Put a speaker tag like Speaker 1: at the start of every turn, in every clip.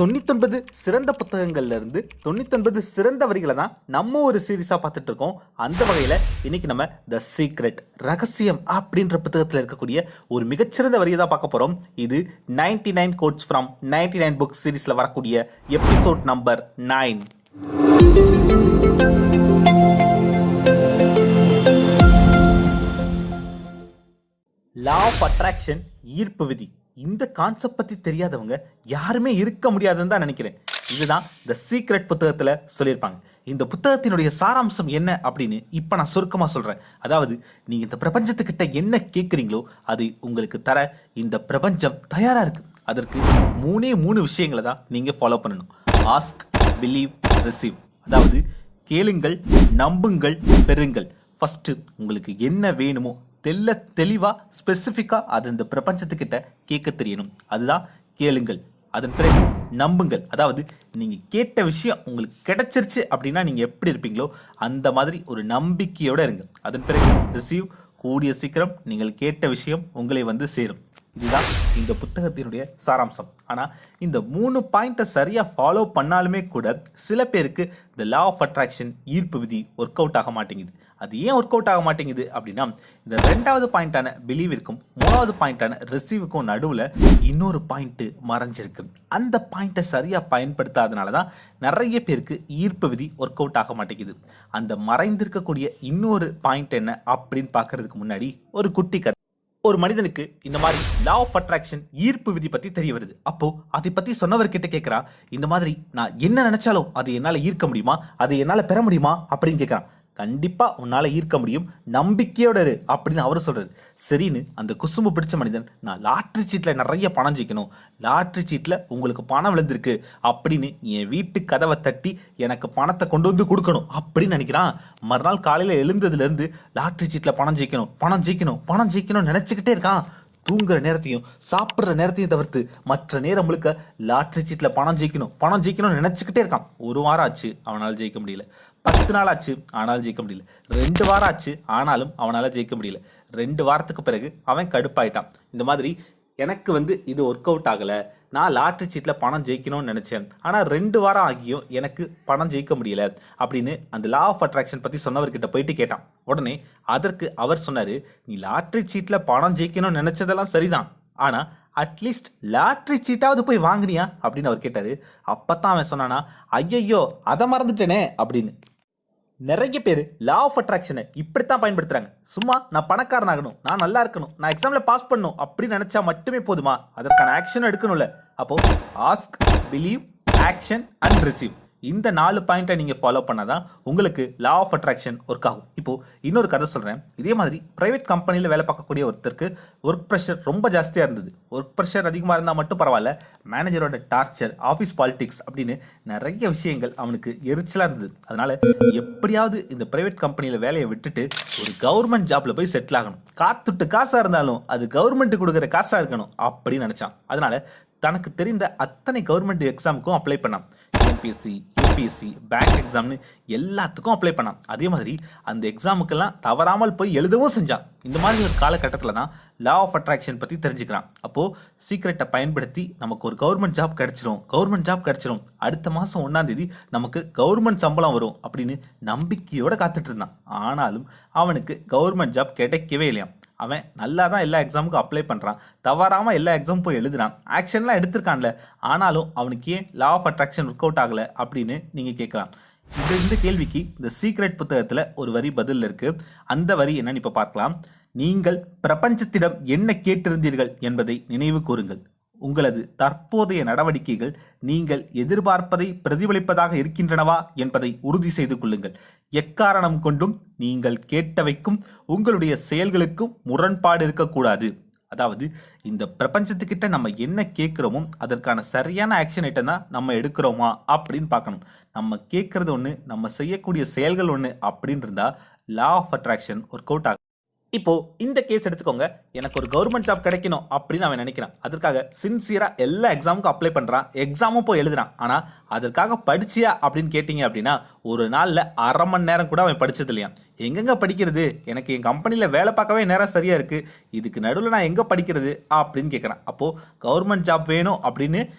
Speaker 1: தொண்ணூத்தொன்பது சிறந்த புத்தகங்கள்ல இருந்து தொண்ணூத்தொன்பது சிறந்த வரிகளை தான் நம்ம ஒரு சீரீஸா பார்த்துட்டு இருக்கோம் அந்த வகையில இன்னைக்கு நம்ம த சீக்ரெட் ரகசியம் அப்படின்ற புத்தகத்தில் இருக்கக்கூடிய ஒரு மிகச்சிறந்த வரியை தான் பார்க்க போறோம். இது 99 nine codes from 99 nine book சீரீஸ்ல வரக்கூடிய episode number nine law of attraction ஈர்ப்பு விதி. இந்த கான்செப்ட் பத்தி தெரியாதவங்க யாருமே இருக்க முடியாதுன்னு தான் நினைக்கிறேன். இதுதான் த சீக்ரெட் புத்தகத்துல சொல்லியிருப்பாங்க. இந்த புத்தகத்தினுடைய சாராம்சம் என்ன அப்படின்னு இப்ப நான் சுருக்கமா சொல்றேன். அதாவது நீங்க இந்த பிரபஞ்சத்துக்கிட்ட என்ன கேட்குறீங்களோ அது உங்களுக்கு தர இந்த பிரபஞ்சம் தயாரா இருக்கு. அதற்கு மூணே மூணு விஷயங்களை தான் நீங்க ஃபாலோ பண்ணணும். ஆஸ்க் பிலீவ் ரிசீவ் அதாவது கேளுங்கள் நம்புங்கள் பெறுங்கள். ஃபஸ்ட்டு உங்களுக்கு என்ன வேணுமோ தெல்ல தெளிவாக ஸ்பெசிஃபிக்காக அது இந்த பிரபஞ்சத்துக்கிட்ட கேட்க தெரியணும். அதுதான் கேளுங்கள். அதன் பிறகு நம்புங்கள். அதாவது நீங்கள் கேட்ட விஷயம் உங்களுக்கு கிடைச்சிருச்சு அப்படின்னா நீங்கள் எப்படி இருப்பீங்களோ அந்த மாதிரி ஒரு நம்பிக்கையோடு இருங்க. அதன் பிறகு ரிசீவ் கூடிய சீக்கிரம் நீங்கள் கேட்ட விஷயம் உங்களை வந்து சேரும். இதுதான் இந்த புத்தகத்தினுடைய சாராம்சம். ஆனால் இந்த மூணு பாயிண்ட்டை சரியாக ஃபாலோ பண்ணாலுமே கூட சில பேருக்கு இந்த லா ஆஃப் அட்ராக்ஷன் ஈர்ப்பு விதி ஒர்க் அவுட் ஆக மாட்டேங்குது. அது ஏன் ஒர்க் அவுட் ஆக மாட்டேங்குது அப்படின்னா இந்த ரெண்டாவது பாயிண்டான பிலீவிற்கும் மூணாவது பாயிண்டான ரிசீவுக்கும் நடுவில் இன்னொரு பாயிண்ட்டு மறைஞ்சிருக்கு. அந்த பாயிண்ட்டை சரியாக பயன்படுத்தாதனால தான் நிறைய பேருக்கு ஈர்ப்பு விதி ஒர்க் அவுட் ஆக மாட்டேங்குது. அந்த மறைந்திருக்கக்கூடிய இன்னொரு பாயிண்ட் என்ன அப்படின்னு பார்க்கறதுக்கு முன்னாடி ஒரு குட்டி கதை. ஒரு மனிதனுக்கு இந்த மாதிரி லா ஆஃப் அட்ராக்ஷன் ஈர்ப்பு விதி பற்றி தெரிய வருது. அப்போ அதை பற்றி சொன்னவர்கிட்ட கேட்குறான் இந்த மாதிரி நான் என்ன நினைச்சாலும் அதை என்னால் ஈர்க்க முடியுமா? அதை என்னால் பெற முடியுமா? அப்படின்னு கேட்குறான். கண்டிப்பாக உன்னால் ஈர்க்க முடியும். நம்பிக்கையோட இரு அப்படின்னு அவர் சொல்கிறார் சரின்னு அந்த குசும்பு பிடிச்ச மனிதன் நான் லாட்ரி சீட்டில் நிறைய பணம் ஜெயிக்கணும். லாட்ரி சீட்டில் உங்களுக்கு பணம் விழுந்திருக்கு. அப்படின்னு என் வீட்டு கதவை தட்டி எனக்கு பணத்தை கொண்டு வந்து கொடுக்கணும். அப்படின்னு நினைக்கிறான். மறுநாள் காலையில் எழுந்ததுலேருந்து லாட்ரி சீட்டில் பணம் ஜெயிக்கணும் பணம் ஜெயிக்கணும் பணம் ஜெயிக்கணும்னு நினச்சிக்கிட்டே இருக்கான். தூங்குற நேரத்தையும் சாப்பிட்ற நேரத்தையும் தவிர்த்து மற்ற நேரம் முழுக்க லாட்ரி சீட்டில் பணம் ஜெயிக்கணும் பணம் ஜெயிக்கணும்னு நினச்சிக்கிட்டே இருக்கான். ஒரு வாரம் ஆச்சு அவனால் ஜெயிக்க முடியல. பத்து நாள் ஆச்சு ஆனாலும் ஜெயிக்க முடியல. ரெண்டு வாரம் ஆச்சு ஆனாலும் அவனால் ஜெயிக்க முடியல. ரெண்டு வாரத்துக்கு பிறகு அவன் கடுப்பாயிட்டான். இந்த மாதிரி எனக்கு வந்து இது ஒர்க் அவுட் ஆகலை. நான் லாட்ரி சீட்டில் பணம் ஜெயிக்கணும்னு நினச்சேன். ஆனால் ரெண்டு வாரம் ஆகியும் எனக்கு பணம் ஜெயிக்க முடியல அப்படின்னு அந்த லா ஆஃப் அட்ராக்ஷன் பற்றி சொன்னவர்கிட்ட போயிட்டு கேட்டான். உடனே அதற்கு அவர் சொன்னார் நீ லாட்ரி சீட்டில் பணம் ஜெயிக்கணும்னு நினச்சதெல்லாம் சரிதான். ஆனால் அட்லீஸ்ட் லாட்ரி சீட்டாவது போய் வாங்கினியா? அப்படின்னு அவர் கேட்டார். அப்போ தான் அவன் சொன்னானா ஐயையோ அதை மறந்துட்டேனே அப்படின்னு. நிறைய பேர் லா ஆஃப் அட்ராக்ஷனை இப்படித்தான் பயன்படுத்துகிறாங்க சும்மா நான் பணக்காரன் ஆகணும் நான் நல்லா இருக்கணும் நான் எக்ஸாமில் பாஸ் பண்ணணும் அப்படின்னு நினச்சா மட்டுமே போதுமா? அதற்கான ஆக்ஷன் எடுக்கணும்ல. அப்போது ask believe action and receive இந்த நாலு பாயிண்ட்டை நீங்கள் ஃபாலோ பண்ணாதான் உங்களுக்கு லா ஆஃப் அட்ராக்ஷன் ஒர்க் ஆகும். இப்போது இன்னொரு கதை சொல்கிறேன் இதே மாதிரி ப்ரைவேட் கம்பெனியில் வேலை பார்க்கக்கூடிய ஒருத்தருக்கு ஒர்க் ப்ரெஷர் ரொம்ப ஜாஸ்தியாக இருந்தது. ஒர்க் ப்ரெஷர் அதிகமாக இருந்தால் மட்டும் பரவாயில்ல. மேனேஜரோட டார்ச்சர் ஆஃபீஸ் பாலிடிக்ஸ் அப்படின்னு நிறைய விஷயங்கள் அவனுக்கு எரிச்சலாக இருந்தது. அதனால் எப்படியாவது இந்த ப்ரைவேட் கம்பெனியில் வேலையை விட்டுட்டு ஒரு கவர்மெண்ட் ஜாப்பில் போய் செட்டில் ஆகணும். காத்துட்டு காசாக இருந்தாலும் அது கவர்மெண்ட் கொடுக்குற காசாக இருக்கணும் அப்படின்னு நினச்சான். அதனால் தனக்கு தெரிந்த அத்தனை கவர்மெண்ட் எக்ஸாமுக்கும் அப்ளை பண்ணான். எம்பிஎஸ்சி யூபிஎஸ்சி பேங்க் எக்ஸாம்னு எல்லாத்துக்கும் அப்ளை பண்ணான். அதே மாதிரி அந்த எக்ஸாமுக்கெல்லாம் தவறாமல் போய் எழுதவும் செஞ்சான். இந்த மாதிரி ஒரு காலகட்டத்தில் தான் லா ஆஃப் அட்ராக்ஷன் பற்றி தெரிஞ்சுக்கிறான். அப்போது சீக்ரெட்டை பயன்படுத்தி நமக்கு ஒரு கவர்மெண்ட் ஜாப் கிடச்சிரும். கவர்மெண்ட் ஜாப் கிடைச்சிரும். அடுத்த மாதம் ஒன்றாம் தேதி நமக்கு கவர்மெண்ட் சம்பளம் வரும் அப்படின்னு நம்பிக்கையோடு காத்துட்டு இருந்தான். ஆனாலும் அவனுக்கு கவர்மெண்ட் ஜாப் கிடைக்கவே இல்லையாம். அவன் நல்லா தான் எல்லா எக்ஸாமுக்கும் அப்ளை பண்ணுறான் தவறாமல் எல்லா எக்ஸாமும் போய் எழுதுறான். ஆக்ஷன்லாம் எடுத்திருக்கான்ல. ஆனாலும் அவனுக்கு ஏன் law of attraction work out ஆகலை அப்படின்னு நீங்கள் கேட்கலாம். இது இந்த கேள்விக்கு இந்த சீக்ரெட் புத்தகத்தில் ஒரு வரி பதில் இருக்குது அந்த வரி என்னன்னு இப்போ பார்க்கலாம். நீங்கள் பிரபஞ்சத்திடம் என்ன கேட்டிருந்தீர்கள் என்பதை நினைவு கூறுங்கள். உங்களது தற்போதைய நடவடிக்கைகள் நீங்கள் எதிர்பார்ப்பதை பிரதிபலிப்பதாக இருக்கின்றனவா என்பதை உறுதி செய்து கொள்ளுங்கள். எக்காரணம் கொண்டும் நீங்கள் கேட்டவைக்கும் உங்களுடைய செயல்களுக்கும் முரண்பாடு இருக்கக்கூடாது. அதாவது இந்த பிரபஞ்சத்துக்கிட்ட நம்ம என்ன கேட்குறோமோ அதற்கான சரியான ஆக்ஷன் ஐட்டம் தான் நம்ம எடுக்கிறோமா அப்படின்னு பார்க்கணும். நம்ம கேட்குறது ஒன்று நம்ம செய்யக்கூடிய செயல்கள் ஒன்று அப்படின்னு இருந்தால் law of attraction work out ஆகும் இப்போ இந்த கேஸ் எடுத்துக்கோங்க. எனக்கு ஒரு கவர்மெண்ட் ஜாப் கிடைக்கணும் அப்படின்னு அவன் நினைக்கிறான். அதற்காக சின்சியரா எல்லா எக்ஸாமுக்கும் அப்ளை பண்றான். எக்ஸாமும் போய் எழுதுறான். ஆனா அதற்காக படிச்சியா அப்படின்னு கேட்டீங்க அப்படின்னா ஒரு நாளில் அரை மணி நேரம் கூட அவன் படிச்சது இல்லையா எங்கெங்க படிக்கிறது? எனக்கு என் கம்பெனியில் வேலை பார்க்கவே நேரம் சரியா இருக்கு. இதுக்கு நடுவில் நான் எங்க படிக்கிறது? அப்படின்னு கேட்குறான் அப்போ கவர்மெண்ட் ஜாப் வேணும் அப்படின்னு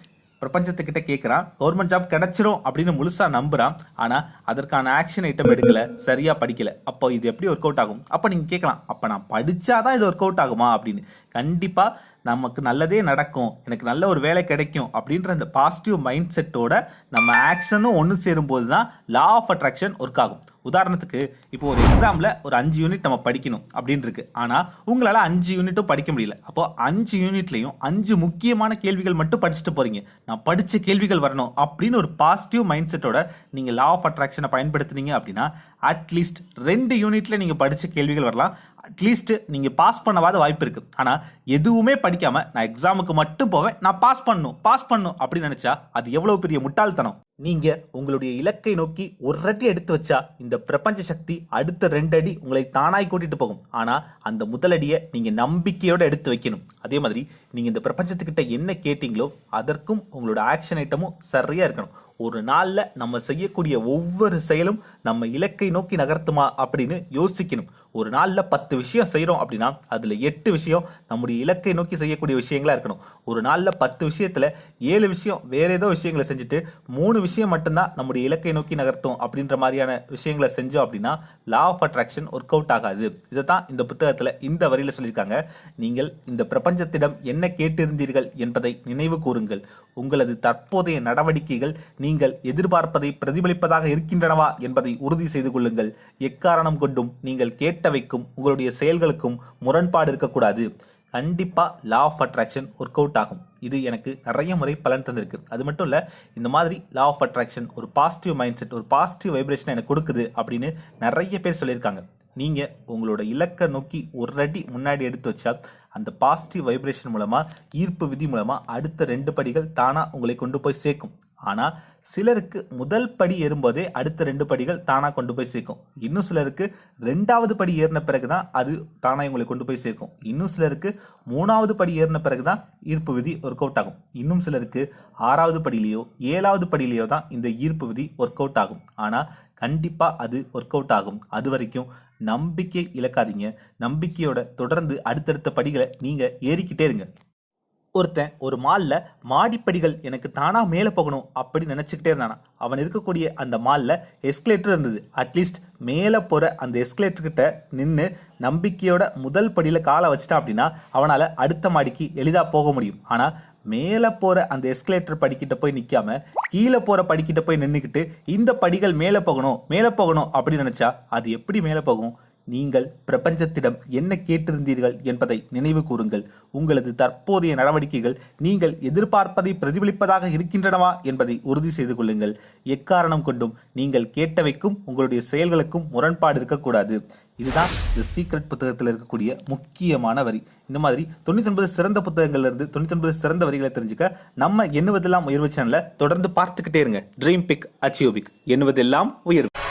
Speaker 1: பிரபஞ்சத்துக்கிட்ட கேட்குறான் கவர்மெண்ட் ஜாப் கிடைச்சிரும் அப்படின்னு முழுசாக நம்புறான். ஆனால் அதற்கான ஆக்ஷன் ஐட்டம் எடுக்கலை சரியாக படிக்கலை. அப்போ இது எப்படி ஒர்க் அவுட் ஆகும்? அப்போ நீங்கள் கேட்கலாம் அப்போ நான் படிச்சாதான் இது ஒர்க் அவுட் ஆகுமா அப்படின்னு. கண்டிப்பாக நமக்கு நல்லதே நடக்கும் எனக்கு நல்ல ஒரு வேலை கிடைக்கும் அப்படின்ற அந்த பாசிட்டிவ் மைண்ட் செட்டோட நம்ம ஆக்ஷனும் ஒன்று சேரும்போது தான் லா ஆஃப் அட்ராக்ஷன் ஒர்க் ஆகும். உதாரணத்துக்கு இப்போ ஒரு எக்ஸாமில் ஒரு அஞ்சு யூனிட் நம்ம படிக்கணும் அப்படின்னு இருக்கு. ஆனால் உங்களால் அஞ்சு யூனிட்டும் படிக்க முடியல. அப்போ அஞ்சு யூனிட்லையும் அஞ்சு முக்கியமான கேள்விகள் மட்டும் படிச்சுட்டு போகிறீங்க நான் படித்த கேள்விகள் வரணும் அப்படின்னு ஒரு பாசிட்டிவ் மைண்ட் செட்டோட நீங்கள் லா ஆஃப் அட்ராக்ஷனை பயன்படுத்துனீங்க அப்படின்னா அட்லீஸ்ட் ரெண்டு யூனிட்டில் நீங்கள் படித்த கேள்விகள் வரலாம். அட்லீஸ்ட் நீங்கள் பாஸ் பண்ணவாத வாய்ப்பு இருக்குது ஆனால் எதுவுமே படிக்காமல் நான் எக்ஸாமுக்கு மட்டும் போவேன் நான் பாஸ் பண்ணணும் பாஸ் பண்ணணும் அப்படின்னு நினச்சா அது எவ்வளோ பெரிய முட்டாள்தனம்? நீங்க உங்களுடைய இலக்கை நோக்கி ஒரு அடி எடுத்து வச்சா இந்த பிரபஞ்ச சக்தி அடுத்த ரெண்டு அடி உங்களை தானாய் கூட்டிட்டு போகும். ஆனா அந்த முதலடியை நீங்க நம்பிக்கையோட எடுத்து வைக்கணும். அதே மாதிரி நீங்க இந்த பிரபஞ்சத்துக்கிட்ட என்ன கேட்டீங்களோ அதற்கும் உங்களோட ஆக்ஷன் ஐட்டமும் சரியா இருக்கணும். ஒரு நாளில் நம்ம செய்யக்கூடிய ஒவ்வொரு செயலும் நம்ம இலக்கை நோக்கி நகர்த்துமா அப்படின்னு யோசிக்கணும். ஒரு நாளில் பத்து விஷயம் செய்கிறோம் அப்படின்னா அதில் எட்டு விஷயம் நம்முடைய இலக்கை நோக்கி செய்யக்கூடிய விஷயங்களாக இருக்கணும். ஒரு நாளில் பத்து விஷயத்தில் ஏழு விஷயம் வேறு ஏதோ விஷயங்களை செஞ்சுட்டு மூணு விஷயம் மட்டும்தான் நம்முடைய இலக்கை நோக்கி நகர்த்தும் அப்படின்ற மாதிரியான விஷயங்களை செஞ்சோம் அப்படின்னா law of attraction work out ஆகாது. இதை தான் இந்த புத்தகத்தில் இந்த வரியில சொல்லியிருக்காங்க. நீங்கள் இந்த பிரபஞ்சத்திடம் என்ன கேட்டிருந்தீர்கள் என்பதை நினைவு கூறுங்கள். உங்களது தற்போதைய நடவடிக்கைகள் நீங்கள் எதிர்பார்ப்பதை பிரதிபலிப்பதாக இருக்கின்றனவா என்பதை உறுதி செய்து கொள்ளுங்கள். எக்காரணம் கொண்டும் நீங்கள் கேட்டவைக்கும் உங்களுடைய செயல்களுக்கும் முரண்பாடு இருக்கக்கூடாது. கண்டிப்பாக law of attraction work out ஆகும். இது எனக்கு நிறைய முறை பலன் தந்திருக்கு. அது மட்டும் இல்லை இந்த மாதிரி லா ஆஃப் அட்ராக்ஷன் ஒரு பாசிட்டிவ் மைண்ட் செட் ஒரு பாசிட்டிவ் வைப்ரேஷன் எனக்கு கொடுக்குது அப்படின்னு நிறைய பேர் சொல்லியிருக்காங்க. நீங்கள் உங்களோட இலக்கை நோக்கி ஒரு அடி முன்னாடி எடுத்து வச்சா அந்த பாசிட்டிவ் வைப்ரேஷன் மூலமாக ஈர்ப்பு விதி மூலமாக அடுத்த ரெண்டு படிகள் தானாக உங்களை கொண்டு போய் சேர்க்கும். ஆனால் சிலருக்கு முதல் படி ஏறும்போதே அடுத்த ரெண்டு படிகள் தானாக கொண்டு போய் சேர்க்கும். இன்னும் சிலருக்கு ரெண்டாவது படி ஏறின பிறகு தான் அது தானாக இவங்களை கொண்டு போய் சேர்க்கும். இன்னும் சிலருக்கு மூணாவது படி ஏறின பிறகு தான் ஈர்ப்பு விதி ஒர்க் அவுட் ஆகும். இன்னும் சிலருக்கு ஆறாவது படியிலையோ ஏழாவது படியிலையோ தான் இந்த ஈர்ப்பு விதி ஒர்க் அவுட் ஆகும். ஆனால் கண்டிப்பாக அது ஒர்க் அவுட் ஆகும். அது வரைக்கும் நம்பிக்கை இழக்காதீங்க. நம்பிக்கையோட தொடர்ந்து அடுத்தடுத்த படிகளை நீங்கள் ஏறிக்கிட்டே இருங்க. ஒருத்தன் ஒரு மாலில் மாடிப்படிகள் எனக்கு தானாக மேலே போகணும் அப்படின்னு நினச்சிக்கிட்டே இருந்தானா. அவன் இருக்கக்கூடிய அந்த மாலில் எஸ்கலேட்டர் இருந்தது. அட்லீஸ்ட் மேலே போகிற அந்த எஸ்கலேட்டர்கிட்ட நின்று நம்பிக்கையோட முதல் படியில் காலை வச்சிட்டான் அப்படின்னா அவனால் அடுத்த மாடிக்கு எளிதாக போக முடியும். ஆனால் மேலே போகிற அந்த எஸ்கலேட்டர் படிக்கிட்ட போய் நிற்காம கீழே போகிற படிக்கிட்ட போய் நின்றுக்கிட்டு இந்த படிகள் மேலே போகணும் மேலே போகணும் அப்படின்னு நினச்சா அது எப்படி மேலே போகும்? நீங்கள் பிரபஞ்சத்திடம் என்ன கேட்டிருந்தீர்கள் என்பதை நினைவு கூறுங்கள். உங்களது தற்போதைய நடவடிக்கைகள் நீங்கள் எதிர்பார்ப்பதை பிரதிபலிப்பதாக இருக்கின்றனவா என்பதை உறுதி செய்து கொள்ளுங்கள். எக்காரணம் கொண்டும் நீங்கள் கேட்டவைக்கும் உங்களுடைய செயல்களுக்கும் முரண்பாடு இருக்கக்கூடாது. இதுதான் இந்த சீக்ரெட் புத்தகத்தில் இருக்கக்கூடிய முக்கியமான வரி. இந்த மாதிரி தொண்ணூத்தொன்பது சிறந்த புத்தகங்கள்லேருந்து தொண்ணூத்தொன்பது ஒன்பது சிறந்த வரிகளை தெரிஞ்சுக்க நம்ம எண்ணுவதெல்லாம் உயர்வு சேனலை தொடர்ந்து பார்த்துக்கிட்டே இருங்க. ட்ரீம் பிக் அச்சீவ் பிக் எண்ணுவதெல்லாம் உயர்வு.